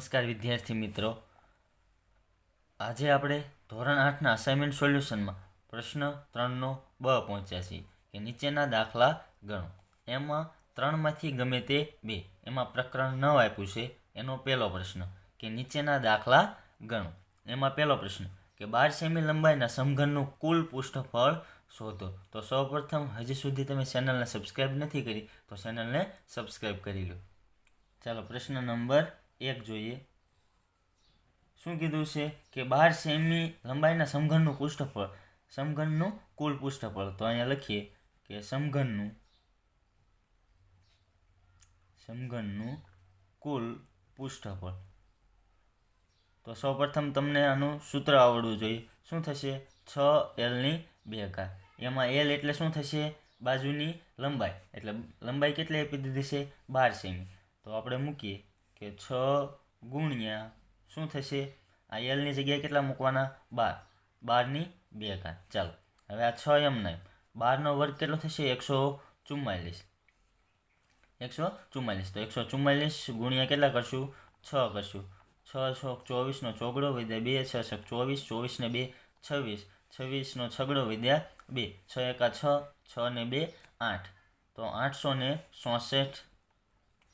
નમસ્કાર વિદ્યાર્થી મિત્રો. આજે આપણે ધોરણ આઠના અસાઇનમેન્ટ સોલ્યુશનમાં પ્રશ્ન ત્રણનો બ પહોંચ્યા છીએ કે નીચેના દાખલા ગણો. એમાં ત્રણમાંથી ગમે તે બે, એમાં પ્રકરણ નવ આપ્યું છે, એનો પહેલો પ્રશ્ન કે નીચેના દાખલા ગણો. એમાં પહેલો પ્રશ્ન કે બાર સેમી લંબાઈના સમઘનનું કુલ પૃષ્ઠફળ શોધો. તો સૌપ્રથમ હજી સુધી તમે ચેનલને સબસ્ક્રાઈબ નથી કરી, તો ચેનલને સબસ્ક્રાઈબ કરી લો. ચાલો પ્રશ્ન નંબર એક જોઈએ. શું કીધું છે કે બાર સેમી લંબાઈના સમઘનનું પૃષ્ઠફળ, સમઘનનું કુલ પૃષ્ઠફળ. તો અહીંયા લખીએ કે સમઘનનું સમઘનનું કુલ પૃષ્ઠફળ. તો સૌપ્રથમ તમને આનું સૂત્ર આવડવું જોઈએ. શું થશે? છ એલની બે ઘાત. એમાં એલ એટલે શું થશે? બાજુની લંબાઈ. એટલે લંબાઈ કેટલી આપી દીધી છે? બાર સેમી. તો આપણે મૂકીએ. કે છ ગુણ્યા શું થશે? આ એલની જગ્યાએ કેટલા મૂકવાના? બાર. બારની બે ઘાત. ચાલો, હવે આ છ એમ નહીં. બારનો વર્ગ કેટલો થશે? એકસો ચુમ્માલીસ. એકસો ચુમ્માલીસ. તો એકસો ચુમ્માલીસ ગુણ્યા કેટલા કરશું? છ કરશું. છ છ ચોવીસનો ચોગડો વિદ્યા બે, છ છ ચોવીસ, ચોવીસને બે, છવ્વીસ. છવ્વીસનો છગડો વિદ્યા બે. છ એકા છ છ ને બે, આઠ. તો આઠસો ને ચોસઠ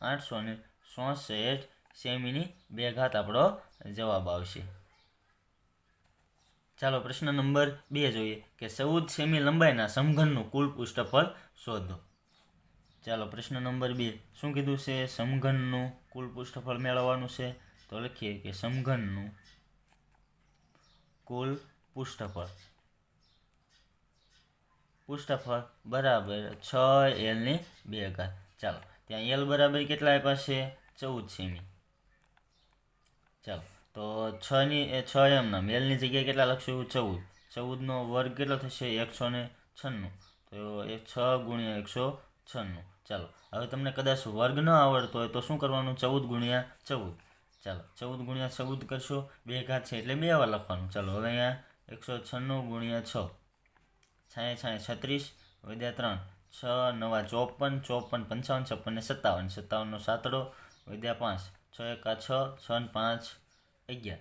આઠસો ને ચોસઠ સેમીની બે ઘાત આપણો જવાબ આવશે. ચાલો પ્રશ્ન નંબર બે જોઈએ કે ચૌદ સેમી લંબાઈના સમઘનનું કુલ પૃષ્ઠફળ શોધો. ચાલો પ્રશ્ન નંબર બે, શું કીધું છે? સમઘનનું કુલ પૃષ્ઠફળ મેળવવાનું છે? તો લખીએ કે સમઘનનું કુલ પૃષ્ઠફળ. પૃષ્ઠફળ બરાબર છ એલની બે ઘાત. ચાલો, ત્યાં એલ બરાબર કેટલા આપ્યા છે? ચૌદ સેમી ચાલો, તો છની છ એમના, મેલની જગ્યાએ કેટલા લખશું ચૌદ. ચૌદનો વર્ગ કેટલો થશે? એકસો ને છન્નું. તો એ છ ગુણ્યા એકસો છન્નું. ચાલો, હવે તમને કદાચ વર્ગ ન આવડતો હોય તો શું કરવાનું? ચૌદ ગુણ્યા ચૌદ. ચાલો, ચૌદ ગુણ્યા ચૌદ કરશો, બે ઘાત છે એટલે બે વાર લખવાનું. ચાલો, હવે અહીંયા એકસો છન્નું ગુણ્યા છ. છાંય છાંય, છત્રીસ, વધ્યા ત્રણ. છ, નવા ચોપન ચોપન, પંચાવન, છપ્પન ને સત્તાવન. સત્તાવનનો સાતડો વિદ્યા પાંચ, છ એકા છ છ ને પાંચ, અગિયાર.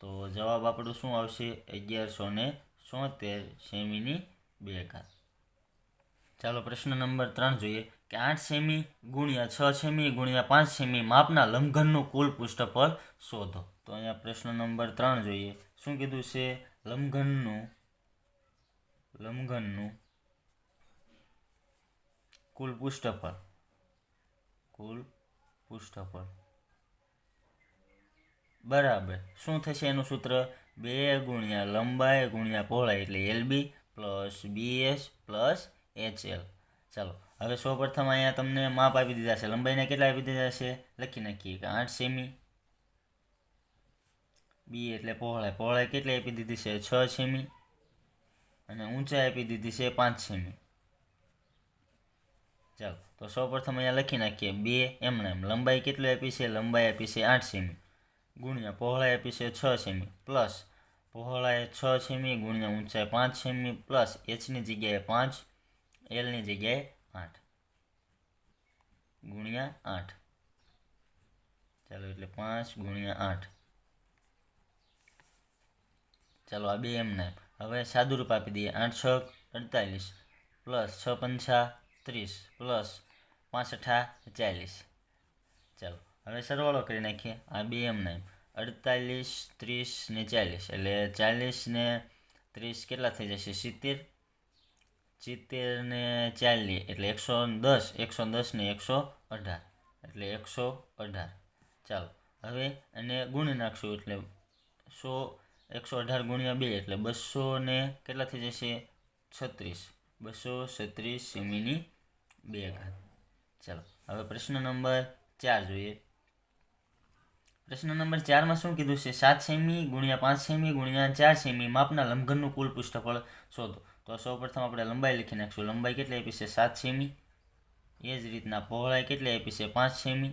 તો જવાબ આપણું શું આવશે? અગિયારસો ને સોતેર સેમીની બે ઘાત. ચાલો પ્રશ્ન નંબર ત્રણ જોઈએ. કે આઠ સેમી ગુણ્યા છ સેમી ગુણ્યા પાંચ સેમી માપના લંઘનનું કુલ પૃષ્ઠફળ શોધો. તો અહીંયા પ્રશ્ન નંબર ત્રણ જોઈએ. શું કીધું છે? લંઘનનું લંઘનનું કુલ પૃષ્ઠફળ. કુલ પૃષ્ઠફળ બરાબર. શું થશે એનું સૂત્ર? બે ગુણ્યા લંબાઈ ગુણ્યા પહોળાઈ એટલે LB plus B S plus H L ચાલો, હવે સૌપ્રથમ અહીંયા તમને માપ આપી દીધા છે. લંબાઈના કેટલા આપી દીધા છે? લખી નાખીએ કે આઠ સેમી. બી એટલે પહોળાઈ. પહોળાઈ કેટલી આપી દીધી છે? છ સેમી. અને ઊંચાઈ આપી દીધી છે પાંચ સેમી. ચાલો, તો સૌપ્રથમ અહીંયા લખી નાખીએ. બે એમને એમ. લંબાઈ કેટલી આપી છે? લંબાઈ આપી છે આઠ સેમી. ગુણ્યા પહોળાઈ આપી છે છ સેમી. પ્લસ પહોળાઈ છ સેમી ગુણ્યા ઊંચાઈ પાંચ સેમી પ્લસ એચની જગ્યાએ પાંચ એલની જગ્યાએ આઠ. ગુણ્યા આઠ. ચાલો, એટલે પાંચ ગુણ્યા આઠ. ચાલો, આ બે એમને હવે સાદુરૂપ આપી દઈએ. આઠ છ અડતાલીસ. પ્લસ છ પંછા ત્રીસ પ્લસ પાંસઠા ચાલીસ. ચાલો, હવે સરવાળો કરી નાખીએ. આ બે એમને અડતાલીસ, ત્રીસ ને ચાલીસ. એટલે ચાલીસ ને ત્રીસ કેટલા થઈ જશે? સિત્તેર? સિત્તેર ને ચાલીસ. એટલે એકસો દસ. એકસો દસ ને એકસો અઢાર. એટલે એકસો અઢાર. ચાલો, હવે એને ગુણી નાખશું એટલે સો, એકસો અઢાર ગુણ્યા બે. એટલે બસો ને કેટલા થઈ જશે? છત્રીસ. બસો છત્રીસ સેમીની બે ઘાત ચાલો, હવે પ્રશ્ન નંબર ચાર જોઈએ. પ્રશ્ન નંબર ચારમાં શું કીધું છે? સાત સેમી ગુણ્યા પાંચ સેમી ગુણ્યા ચાર સેમી માપના લંબઘનનું કુલ પૃષ્ઠફળ શોધો. તો સૌપ્રથમ આપણે લંબાઈ લખી નાખશું. લંબાઈ કેટલી આપી છે? સાત સેમી. એ જ રીતના પહોળાઈ કેટલી આપી છે? પાંચ સેમી.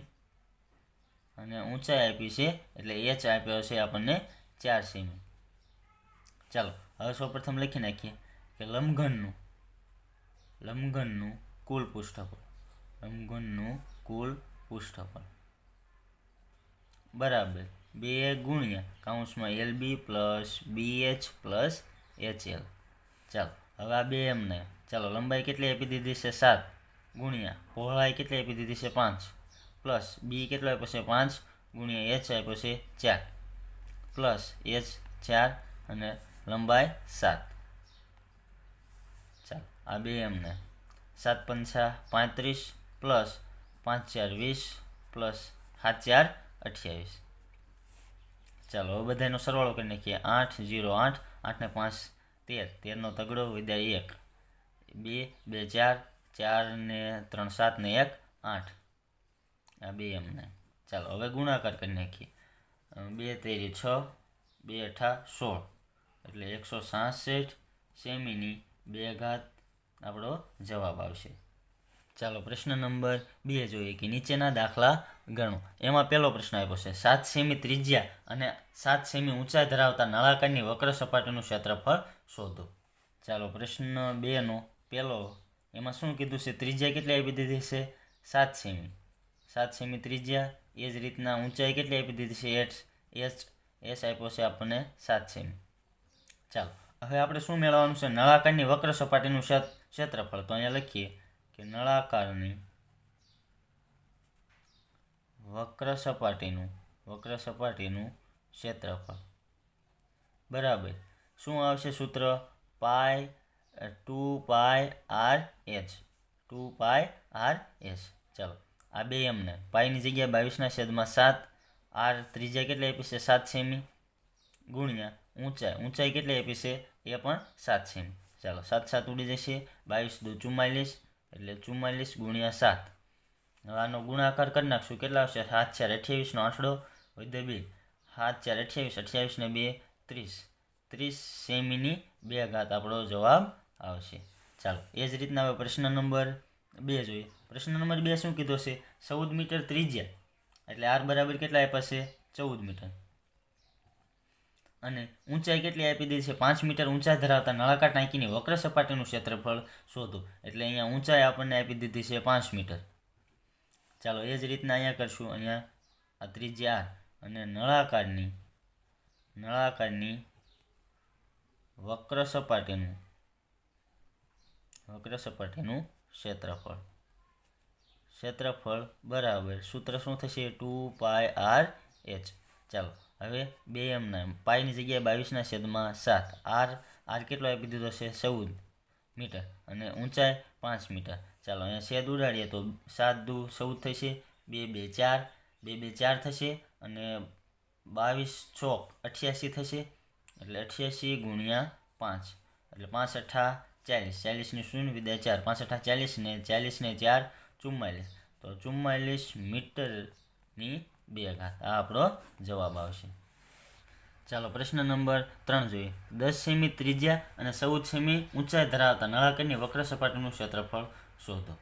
અને ઊંચાઈ આપી છે એટલે એચ આપ્યો છે આપણને ચાર સેમી. ચાલો, હવે સૌપ્રથમ લખી નાખીએ કે લંબઘનનું લંબઘનનું કુલ પૃષ્ઠફળ. લંબઘનનું કુલ પૃષ્ઠફળ. બરાબર. બે ગુણ્યા કાઉન્સમાં L B plus B H plus H L ચાલો, હવે આ બે એમને. ચાલો, લંબાઈ કેટલી આપી દીધી છે? સાત. ગુણ્યા, પહોળાઈ કેટલી આપી દીધી છે? પાંચ. પ્લસ બી કેટલો આપ્યો છે? પાંચ. ગુણ્યા એચ આપ્યો છે? ચાર. પ્લસ એચ ચાર અને લંબાઈ સાત. ચાલો, આ બે એમને. સાત પંચા પાંત્રીસ પ્લસ પાંચ ચાર વીસ પ્લસ સાત ચાર અઠ્યાવીસ. ચાલો, હવે બધાનો સરવાળો કરી નાખીએ. આઠ, જીરો, આઠ આઠને પાંચ, તેર. તેરનો તગડો, વિદ્યા એક. બે બે, ચાર ચાર ને ત્રણ, સાત ને એક, આઠ. આ બે એમને. ચાલો, હવે ગુણાકાર કરી નાખીએ. બે, તેરી, છ, બે, અઠા, સોળ. એટલે એકસો સાસઠ સેમીની બે ઘાત આપણો જવાબ આવશે. ચાલો, પ્રશ્ન નંબર બે જોઈએ કે નીચેના દાખલા ગણો. એમાં પહેલો પ્રશ્ન આપ્યો છે, સાત સેમી ત્રિજ્યા અને સાત સેમી ઊંચાઈ ધરાવતા નળાકારની વક્ર સપાટીનું ક્ષેત્રફળ શોધો. ચાલો, પ્રશ્ન બેનો પહેલો. એમાં શું કીધું છે, ત્રિજ્યા કેટલી આપી દીધી છે? સાત સેમી. સાત સેમી ત્રિજ્યા, એ જ રીતના ઊંચાઈ કેટલી આપી દીધી છે? એચ એચ એસ આપ્યો છે આપણને સાત સેમી. ચાલો, હવે આપણે શું મેળવવાનું છે? નળાકારની વક્ર સપાટીનું ક્ષેત- ક્ષેત્રફળ. તો અહીંયા લખીએ કે નળાકારની વક્ર સપાટીનું વક્ર સપાટીનું ક્ષેત્રફળ. બરાબર. શું આવશે સૂત્ર? Pi two pi R H. Two pi R H. ચાલો. આ બે એમને. પાયની જગ્યાએ બાવીસના છેદમાં સાત. આર ત્રિજ્યા કેટલી આપી છે? સાત સેમી. ગુણ્યા ઊંચાઈ. ઊંચાઈ કેટલી આપી છે? એ પણ સાત સેમી. ચાલો, સાત સાત ઉડી જશે, બાવીસ દો ચુમ્માલીસ, એટલે ચુમ્માલીસ ગુણ્યા સાત. હવે આનો ગુણાકાર કરી નાખશું, કેટલા આવશે? સાત ચાર અઠ્યાવીસનો આંકડો વધે બે. સાત ચાર અઠ્યાવીસ અઠ્યાવીસને બે, ત્રીસ. ત્રીસ સેમીની બે ઘાત આપણો જવાબ આવશે. ચાલો, એ જ રીતના હવે પ્રશ્ન નંબર બે જોઈએ. પ્રશ્ન નંબર બે શું કીધો છે? ચૌદ મીટર ત્રિજ્યા. એટલે આર બરાબર કેટલા આપ્યા છે? ચૌદ મીટર. અને ઊંચાઈ કેટલી આપી દીધી છે? પાંચ મીટર ઊંચાઈ ધરાવતા નળાકાર ટાંકીની વક્ર સપાટીનું ક્ષેત્રફળ શોધો. એટલે અહીંયા ઊંચાઈ આપણને આપી દીધી છે પાંચ મીટર. ચાલો, એ જ રીતના અહીંયા કરશું. અહીંયા આ ત્રિજ્યા આર અને નળાકારની નળાકારની વક્ર સપાટીનું વક્ર સપાટીનું ક્ષેત્રફળ. ક્ષેત્રફળ બરાબર. સૂત્ર શું થશે? Two pi R H. ચાલો હવે બે એમના એમ. પાયની જગ્યાએ બાવીસના છેદમાં સાત. આર આર કેટલો આપી દીધો છે? ચૌદ મીટર. અને ઊંચાઈ પાંચ મીટર. ચાલો, અહીંયા છેદ ઉડાડીએ તો સાત દુ ચૌદ થશે, બે બે ચાર, બે બે ચાર થશે, અને બાવીસ ચોક અઠ્યાસી થશે, એટલે અઠ્યાસી ગુણ્યા પાંચ. એટલે પાંચ અઠ્ઠા ચાલીસ. ચાલીસની શૂન્ય, વિદ્યા ચાર. પાંચ અઠ્ઠા ચાલીસ ને ચાલીસ ને ચાર, ચુમ્માલીસ. તો ચુમ્માલીસ મીટરની બે ઘાત. આ આપણો જવાબ આવશે. ચાલો, પ્રશ્ન નંબર ત્રણ જોઈએ. દસ સેમી ત્રિજ્યા અને ચૌદ સેમી ઊંચાઈ ધરાવતા નળાકારની વક્ર સપાટીનું ક્ષેત્રફળ શોધો.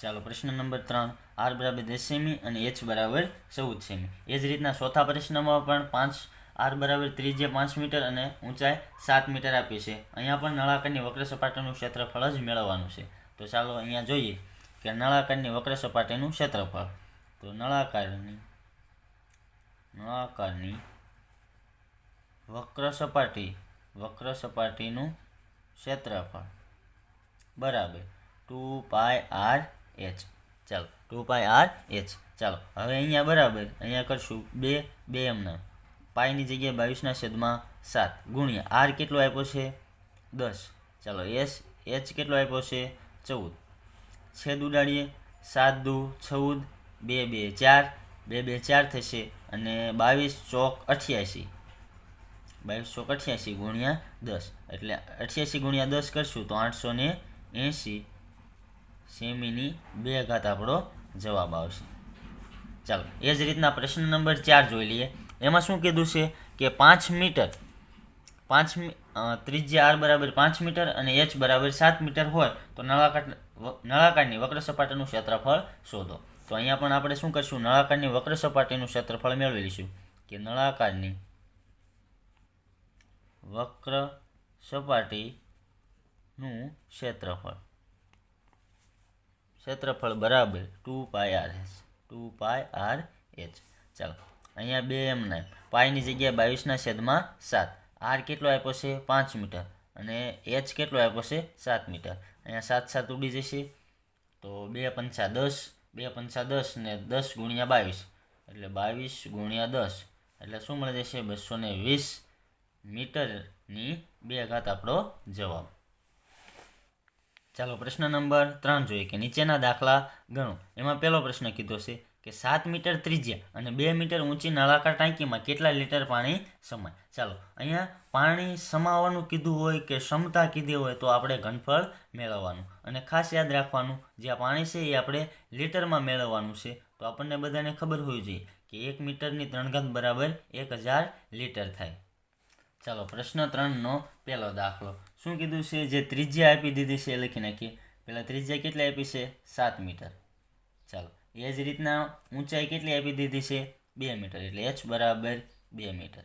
ચાલો, પ્રશ્ન નંબર ત્રણ. આર બરાબર દસ સેમી અને એચ બરાબર ચૌદ સેમી. એ જ રીતના ચોથા પ્રશ્નમાં પણ પાંચ, આર બરાબર ત્રિજ્યા પાંચ મીટર અને ઊંચાઈ સાત મીટર આપી છે. અહીંયા પણ નળાકારની વક્ર સપાટીનું ક્ષેત્રફળ જ મેળવવાનું છે. તો ચાલો, અહીંયા જોઈએ કે નળાકારની વક્ર સપાટીનું ક્ષેત્રફળ. તો નળાકારની નળાકારની વક્ર સપાટી વક્ર સપાટીનું ક્ષેત્રફળ. બરાબર. Two pi R H. ચાલો, ટુ પાય આર એચ. ચાલો, હવે અહીંયા બરાબર, અહીંયા કરશું બે બે એમના. પાયની જગ્યાએ બાવીસના છેદમાં સાત. ગુણ્યા આર કેટલો આપ્યો છે? દસ. ચાલો, એસ, એચ કેટલો આપ્યો છે? ચૌદ. છેદ ઉડાડીએ. સાત દુ, ચૌદ, બે બે, ચાર. બે બે ચાર થશે અને બાવીસ ચોક અઠ્યાસી. બાવીસ ચોક અઠ્યાસી ગુણ્યા દસ. એટલે અઠ્યાસી ગુણ્યા દસ કરશું તો આઠસો ને એંશી. સેમીની બે ઘાત આપણો જવાબ આવશે. ચાલો, એ જ રીતના પ્રશ્ન નંબર ચાર જોઈ લઈએ. એમાં શું કીધું છે કે પાંચ મીટર, પાંચ ત્રિજ્યા આર બરાબર પાંચ મીટર અને એચ બરાબર સાત મીટર હોય તો નળાકાર, નળાકારની વક્ર સપાટીનું ક્ષેત્રફળ શોધો. તો અહીંયા પણ આપણે શું કરશું? નળાકારની વક્ર સપાટીનું ક્ષેત્રફળ મેળવી લઈશું. કે નળાકારની વક્ર સપાટીનું ક્ષેત્રફળ. ક્ષેત્રફળ બરાબર two pi R H. Two pi R H. ચાલો, અહીંયા બે એમ એમના પાયની જગ્યાએ બાવીસના છેદમાં સાત. આર કેટલો આપ્યો છે? પાંચ મીટર. અને એચ કેટલો આપ્યો છે? સાત મીટર. અહીંયા સાત સાત ઉડી જશે. તો બે પંચા દસ. બે પંચા દસ ને દસ ગુણ્યા બાવીસ. એટલે બાવીસ ગુણ્યા દસ. એટલે શું મળી જશે? બસો ને વીસ મીટરની બે ઘાત આપણો જવાબ. ચાલો પ્રશ્ન નંબર ત્રણ જોઈએ કે નીચેના દાખલા ગણો. એમાં પહેલો પ્રશ્ન કીધો છે કે સાત મીટર ત્રિજ્યા અને બે મીટર ઊંચી નળાકાર ટાંકીમાં કેટલા લીટર પાણી સમાય? ચાલો, અહીંયા પાણી સમાવવાનું કીધું હોય કે ક્ષમતા કીધી હોય તો આપણે ઘનફળ મેળવવાનું. અને ખાસ યાદ રાખવાનું જે આ પાણી છે એ આપણે લીટરમાં મેળવવાનું છે. તો આપણને બધાને ખબર હોવી જોઈએ કે એક મીટરની ત્રણઘાત બરાબર એક હજાર લીટર થાય. ચાલો, પ્રશ્ન ત્રણનો પહેલો દાખલો. શું કીધું છે? જે ત્રિજ્યા આપી દીધી છે એ લખી નાખીએ. પહેલાં ત્રિજ્યા કેટલી આપી છે? સાત મીટર. ચાલો એ જ રીતના ઊંચાઈ કેટલી આપી દીધી છે? બે મીટર એટલે એચ બરાબર બે મીટર.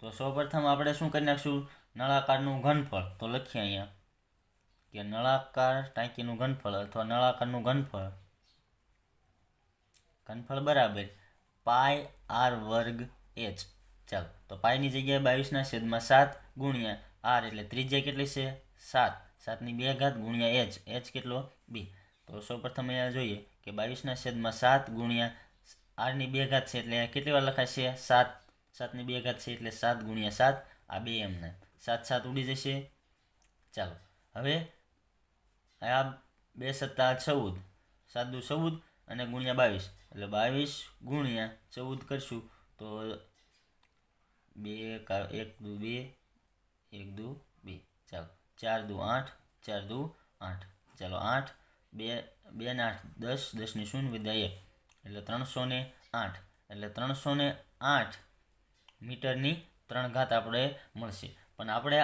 તો સૌપ્રથમ આપણે શું કરી નાખશું? નળાકારનું ઘનફળ, તો લખીએ અહીંયા કે નળાકાર ટાંકીનું ઘનફળ અથવા નળાકારનું ઘનફળ. ઘનફળ બરાબર પાય આર વર્ગ એચ. ચાલો, તો પાયની જગ્યાએ બાવીસના છેદમાં સાત ગુણ્યા આર એટલે ત્રિજ્યા કેટલી છે? સાત. સાતની બે ઘાત ગુણ્યા એચ. એચ કેટલો? બી. તો સૌપ્રથમ અહીંયા જોઈએ કે બાવીસના છેદમાં સાત ગુણ્યા આરની બે ઘાત છે એટલે કેટલી વાર લખાશે? સાત. સાતની બે ઘાત છે એટલે સાત ગુણ્યા સાત. આ બે એમને સાત સાત ઉડી જશે. ચાલો. હવે આ બે સત્તા ચૌદ. સાત દુ ચૌદ અને ગુણ્યા બાવીસ. એટલે બાવીસ ગુણ્યા ચૌદ કરશું તો બે એક દુ બે, એક દુ બે. ચાલો. ચાર દુ આઠ, ચાર દુ આઠ. ચાલો, આઠ બે બે ને આઠ, દસ, દસની શૂન્ય એક એટલે ત્રણસો ને આઠ. એટલે ત્રણસો ને આઠ મીટરની ત્રણ ઘાત આપણે મળશે. પણ આપણે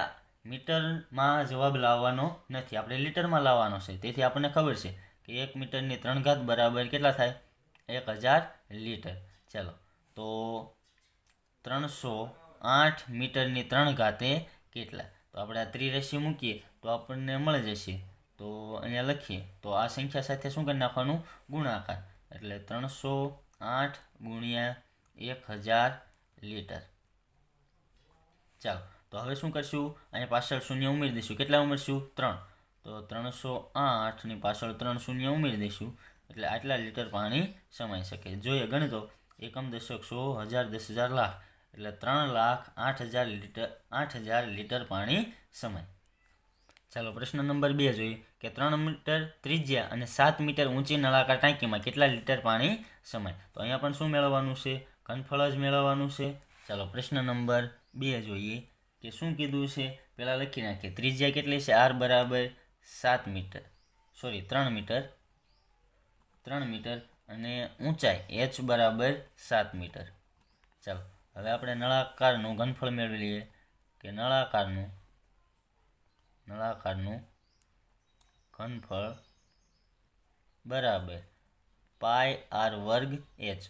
મીટરમાં જવાબ લાવવાનો નથી. આપણે લીટરમાં લાવવાનો છે. તેથી આપણને ખબર છે કે એક મીટરની ત્રણ ઘાત બરાબર કેટલા થાય? એક હજાર લીટર. ચાલો. તો ત્રણસો આઠ મીટરની ત્રણ ઘાતે કેટલા? તો આપણે આ ત્રિરેશી મૂકીએ તો આપણને મળી જશે તો અહીંયા લખીએ. તો આ સંખ્યા સાથે શું કરી નાખવાનું? ગુણાકાર. એટલે ત્રણસો આઠ ગુણ્યા એક હજાર લીટર. ચાલો, તો હવે શું કરશું? અહીંયા પાછળ શૂન્ય ઉમેરી દઈશું. કેટલા ઉમેરશું? ત્રણ. તો ત્રણસો આઠની પાછળ ત્રણ શૂન્ય ઉમેરી દઈશું. એટલે આટલા લીટર પાણી સમાઈ શકે. જોઈએ ગણતો. એકમ દશક સો, હજાર દસ હજાર લાખ. એટલે ત્રણ લાખ આઠ હજાર લીટર, આઠ હજાર લીટર પાણી સમાય. ચાલો, પ્રશ્ન નંબર બે જોઈએ કે ત્રણ મીટર ત્રિજ્યા અને સાત મીટર ઊંચી નળાકાર ટાંકીમાં કેટલા લીટર પાણી સમાય? તો અહીંયા પણ શું મેળવવાનું છે? ઘનફળ જ મેળવવાનું છે. ચાલો, પ્રશ્ન નંબર બે જોઈએ કે શું કીધું છે? પહેલાં લખી નાખીએ. ત્રિજ્યા કેટલી છે? આર બરાબર સાત મીટર. સોરી ત્રણ મીટર. ત્રણ મીટર અને ઊંચાઈ એચ બરાબર સાત મીટર. ચાલો, હવે આપણે નળાકારનું ઘનફળ મેળવી લઈએ કે નળાકારનું નળાકારનું ઘનફળ બરાબર પાય આર વર્ગ એચ.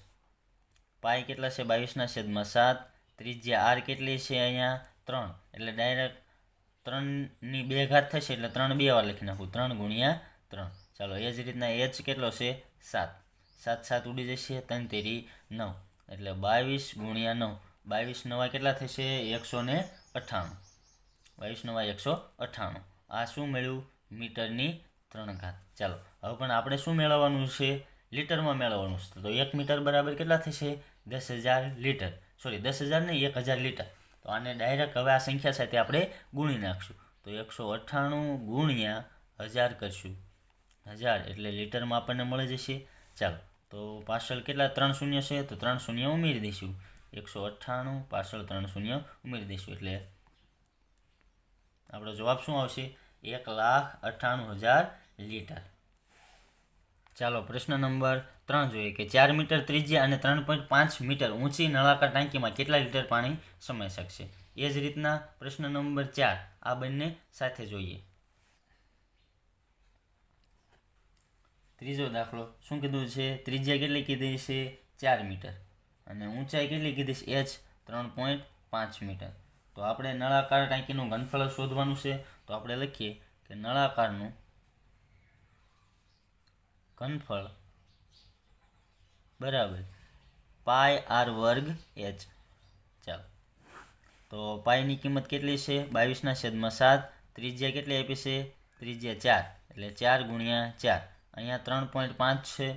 પાય કેટલા છે? બાવીસના છેદમાં સાત. ત્રિજ્યા આર કેટલી છે અહીંયા? ત્રણ. એટલે ડાયરેક્ટ ત્રણની બે ઘાત થશે એટલે ત્રણ બે વાર લખી નાખું. ત્રણ ગુણ્યા ત્રણ. ચાલો, એ જ રીતના એચ કેટલો છે? સાત. સાત સાત ઉડી જશે. ત્રણ તેરી નવ. એટલે બાવીસ ગુણ્યા નવ. બાવીસ નવા કેટલા થશે? એકસો ને અઠ્ઠાણું. નવા એકસો અઠ્ઠાણું. આ શું મેળવ્યું મીટરની ત્રણ ઘાત. ચાલો, હવે પણ આપણે શું મેળવવાનું છે? લીટરમાં મેળવવાનું છે. તો એક મીટર બરાબર કેટલા થશે? દસ હજાર લીટર. સોરી, દસ હજાર નહીં, એક હજાર લીટર. તો આને ડાયરેક્ટ હવે આ સંખ્યા સાથે આપણે ગુણી નાખશું. તો એકસો અઠ્ઠાણું ગુણ્યા હજાર કરશું. હજાર એટલે લીટરમાં આપણને મળી જશે. ચાલો, તો પાછળ કેટલા? ત્રણ શૂન્ય છે. તો ત્રણ શૂન્ય ઉમેરી દઈશું. એકસો અઠ્ઠાણું પાછળ ત્રણ શૂન્ય ઉમેરી દઈશું. એટલે આપણો જવાબ શું આવશે? એક લાખ અઠ્ઠાણું હજાર લીટર. ચાલો, પ્રશ્ન નંબર ત્રણ જોઈએ કે ચાર મીટર ત્રિજ્યા અને ત્રણ પોઈન્ટ પાંચ મીટર ઊંચી નળાકાર ટાંકીમાં કેટલા લીટર પાણી સમાઈ શકશે? એ જ રીતના પ્રશ્ન નંબર ચાર, આ બંને સાથે જોઈએ. ત્રીજો દાખલો, શું કીધું છે? ત્રિજ્યા કેટલી કીધી છે? ચાર મીટર. અને ઊંચાઈ કેટલી કીધી છે? એચ ત્રણ પોઈન્ટ પાંચ મીટર. તો આપણે નળાકાર ટાંકીનું ઘનફળ શોધવાનું છે. તો આપણે લખીએ કે નળાકારનું ઘનફળ બરાબર પાય આર વર્ગ એચ. ચાલો. તો પાયની કિંમત કેટલી છે? બાવીસના છેદમાં સાત. ત્રિજ્યા કેટલી આપી છે? ત્રિજ્યા ચાર. એટલે ચાર ગુણ્યા ચાર. અહીંયા ત્રણ પોઈન્ટ પાંચ છે.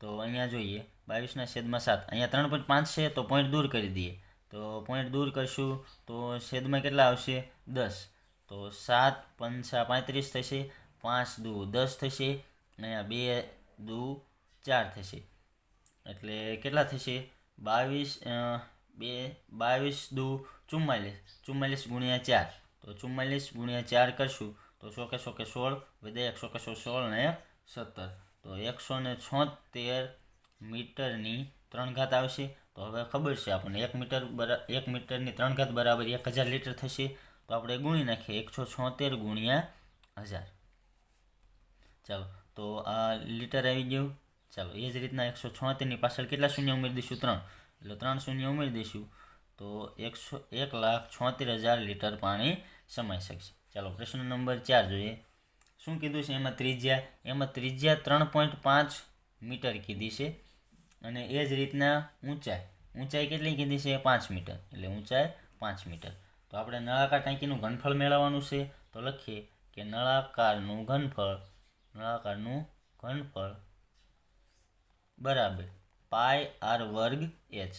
તો અહીંયા જોઈએ. બાવીસના છેદમાં સાત. અહીંયા ત્રણ પોઈન્ટ પાંચ છે, તો પોઈન્ટ દૂર કરી દઈએ. તો પોઈન્ટ દૂર કરશું. તો છેદમાં કેટલા આવશે? દસ. તો સાત પંચા પાંત્રીસ થશે. પાંચ દુ દસ થશે. અહીંયા બે દુ ચાર થશે. એટલે કેટલા થશે? બાવીસ બે, બાવીસ દુ ચુમ્માલીસ. ચુમ્માલીસ ગુણ્યા ચાર. તો ચુમ્માલીસ ગુણ્યા ચાર કરશું. તો સો કે સો કે સોળ વધે એકસો કે સો સોળ ને સત્તર. તો એકસો ને છોતેર મીટરની ત્રણ ઘાત આવશે. તો હવે ખબર છે આપણને એક મીટર બરા, એક મીટરની ત્રણ ઘાત બરાબર એક હજાર લીટર થશે, તો આપણે ગુણી નાખીએ એકસો છોતેર ગુણ્યા હજાર. ચાલો, તો આ લીટર આવી ગયું. ચાલો, એ જ રીતના એકસો છોતેરની પાછળ કેટલા શૂન્ય ઉમેરી દઈશું? ત્રણ. એટલે ત્રણ શૂન્ય ઉમેરી દઈશું. તો એકસો, એક લાખ છોતેર હજાર લીટર પાણી સમાઈ શકશે. ચાલો, પ્રશ્ન નંબર ચાર જોઈએ. શું કીધું છે? એમાં ત્રિજ્યા એમાં ત્રિજ્યા ત્રણ પોઈન્ટ પાંચ મીટર કીધી છે. અને એ જ રીતના ઊંચાઈ. ઊંચાઈ કેટલી કીધી છે? પાંચ મીટર. એટલે ઊંચાઈ પાંચ મીટર. તો આપણે નળાકાર ટાંકીનું ઘનફળ મેળવવાનું છે. તો લખીએ કે નળાકારનું ઘનફળ નળાકારનું ઘનફળ બરાબર પાય આર વર્ગ એચ.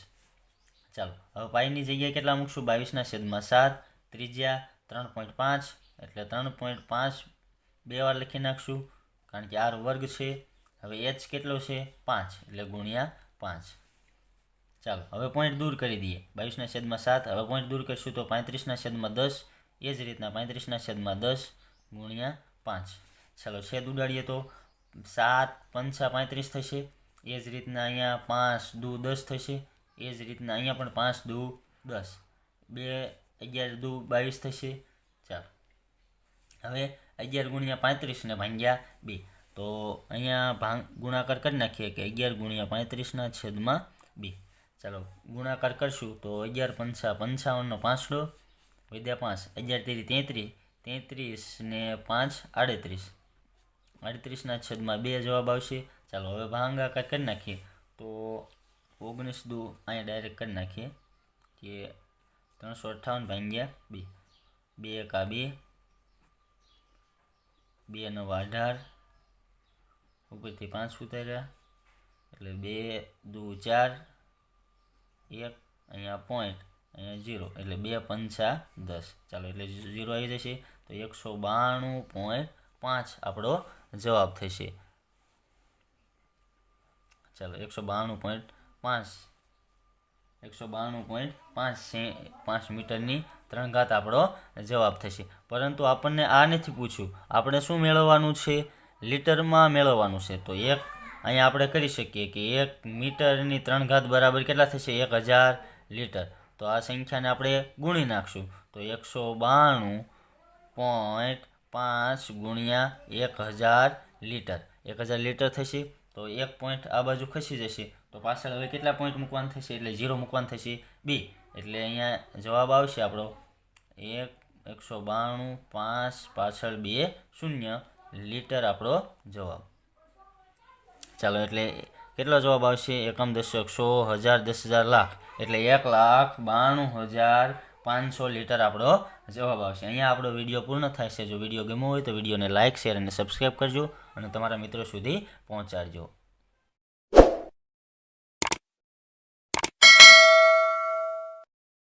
ચાલો, હવે પાયની જગ્યાએ કેટલા મૂકશું? બાવીસના છેદમાં સાત, ત્રિજ્યા ત્રણ પોઈન્ટ પાંચ, એટલે ત્રણ પોઈન્ટ પાંચ બે વાર લખી નાખશું. કારણ કે આર વર્ગ છે. હવે એચ કેટલો છે? પાંચ. એટલે ગુણ્યા પાંચ. ચાલો, હવે પોઈન્ટ દૂર કરી દઈએ. બાવીસના છેદમાં સાત. હવે પોઈન્ટ દૂર કરીશું તો પાંત્રીસના છેદમાં દસ. એ જ રીતના પાંત્રીસના છેદમાં દસ ગુણ્યા પાંચ. ચાલો, છેદ ઉડાડીએ તો સાત પંચા પાંત્રીસ થશે. એ જ રીતના અહીંયા પાંચ દુ દસ થશે. એ જ રીતના અહીંયા પણ પાંચ દુ દસ. બે અગિયાર દુ બાવીસ થશે. ચાલો, હવે અગિયાર ગુણ્યા પાંત્રીસને ભાંગ્યા બે. તો અહીંયા ભાંગ, ગુણાકાર કરી નાખીએ કે અગિયાર ગુણ્યા પાંત્રીસના છેદમાં બે. ચાલો, ગુણાકાર કરશું તો અગિયાર પંચા પંચાવનનો પાંચડો વિદ્યા પાંચ, અગિયાર તેરી તેત્રીસ તેત્રીસ ને પાંચ, આડત્રીસ. આડત્રીસના છેદમાં બે જવાબ આવશે. ચાલો, હવે ભાંગાકાર કરી નાખીએ. તો ઓગણીસ દુ અહીંયા ડાયરેક્ટ કરી નાખીએ કે ત્રણસો અઠ્ઠાવન ભાંગ્યા બે. બે એકા બે બે નવ અઢાર ઉપરથી પાંચ ઉતાર્યા એટલે બે, દુ, ચાર, એક, અહીંયા પોઈન્ટ અહીંયા ઝીરો એટલે બે પંચા દસ. ચાલો, એટલે ઝીરો આવી જશે. તો એકસો બાણું પોઈન્ટ પાંચ આપણો જવાબ થશે. ચાલો, એકસો બાણું પોઈન્ટ પાંચ. એકસો બાણું પોઈન્ટ પાંચ પાંચ મીટરની ત્રણ ઘાત આપણો જવાબ થશે. પરંતુ આપણને આ નથી પૂછ્યું આપણે શું મેળવવાનું છે? લીટરમાં મેળવવાનું છે તો એક, અહીંયા આપણે કરી શકીએ કે એક મીટરની ત્રણ ઘાત બરાબર કેટલા થશે? એક હજાર લીટર. તો આ સંખ્યાને આપણે ગુણી નાખશું. તો એકસો બાણું પોઈન્ટ પાંચ ગુણ્યા એક હજાર લીટર. એક હજાર લીટર થશે તો એક પોઈન્ટ આ બાજુ ખસી જશે. તો પાછળ હવે કેટલા પોઈન્ટ મૂકવાનું થશે? એટલે ઝીરો મૂકવાનું થશે બી. એટલે અહીંયા જવાબ આવશે આપણો એક, એકસો બાણું, પાંચ, પાછળ બે, શૂન્ય. લીટર આપણો જવાબ. ચાલો એટલે કેટલો જવાબ આવશે? એકમ દશક સો હજાર દસ હજાર લાખ. એટલે એક લાખ બાણું હજાર પાંચસો લીટર આપણો જવાબ આવશે. અહીંયા આપણો વીડિયો પૂર્ણ થાય છે. જો વીડિયો ગમ્યો હોય તો વિડીયોને લાઇક શેર અને સબસ્ક્રાઈબ કરજો અને તમારા મિત્રો સુધી પહોંચાડજો.